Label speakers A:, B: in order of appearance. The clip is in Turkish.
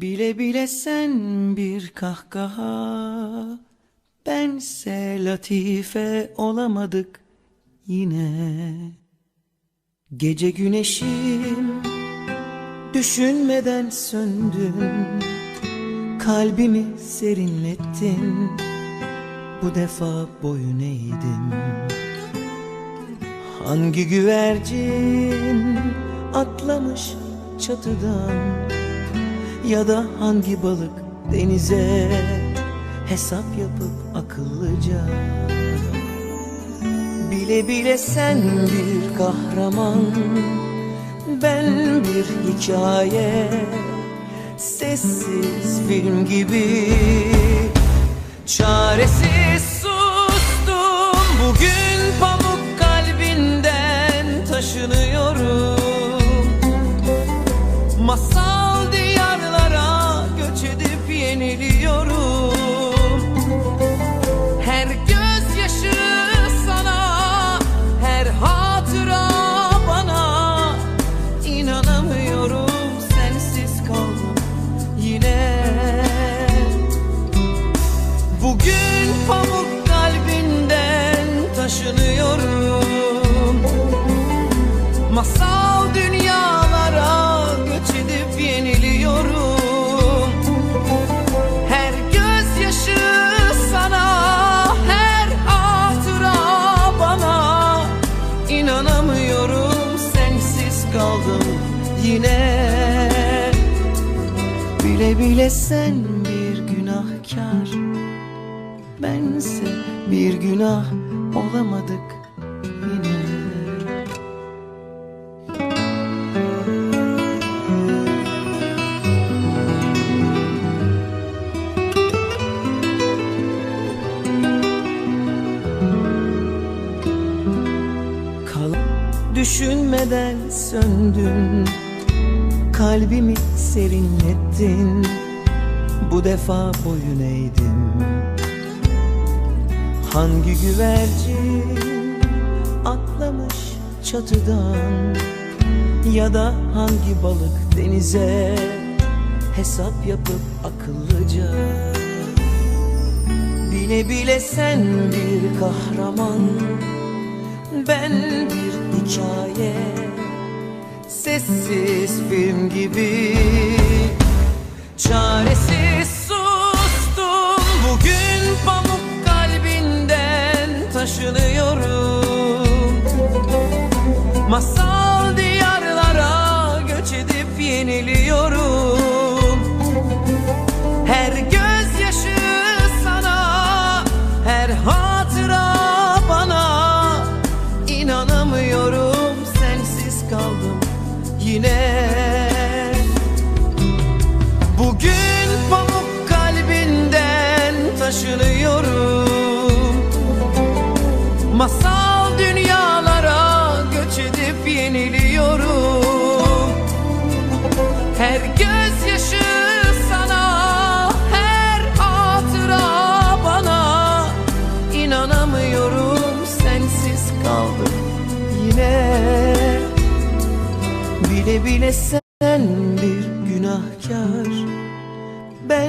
A: Bile bile sen bir kahkaha. Bense latife olamadık yine. Gece güneşim Düşünmeden söndün Kalbimi serinlettin. Bu defa boyun eğdim. Hangi güvercin atlamış çatıdan Ya da hangi balık denize hesap yapıp akıllıca? Bile bile sen bir kahraman Ben bir hikaye Sessiz film gibi. Çaresiz Masal dünyalara göç edip yeniliyorum. Her gözyaşı sana, her hatıra bana. İnanamıyorum sensiz kaldım yine. Bile bile sen bir günahkar. Bense bir günah olamadık düşünmeden söndün. Kalbimi serinlettin. Bu defa boyun eğdim Hangi güvercin atlamış çatıdan? Ya da hangi balık denize hesap yapıp akıllıca? Bile bile sen bir kahraman Ben bir hikaye Sessiz film gibi. Çaresiz sustum Bugün pamuk kalbinden taşınıyorum. Masal diyarlara göç edip yeniliyorum. Her gözyaşı sana, her hatıra yine. Bugün pamuk kalbinden taşınıyorum. Masal dünyalara göç edip yeniliyorum. Her gözyaşı bile bile sen bir günahkar.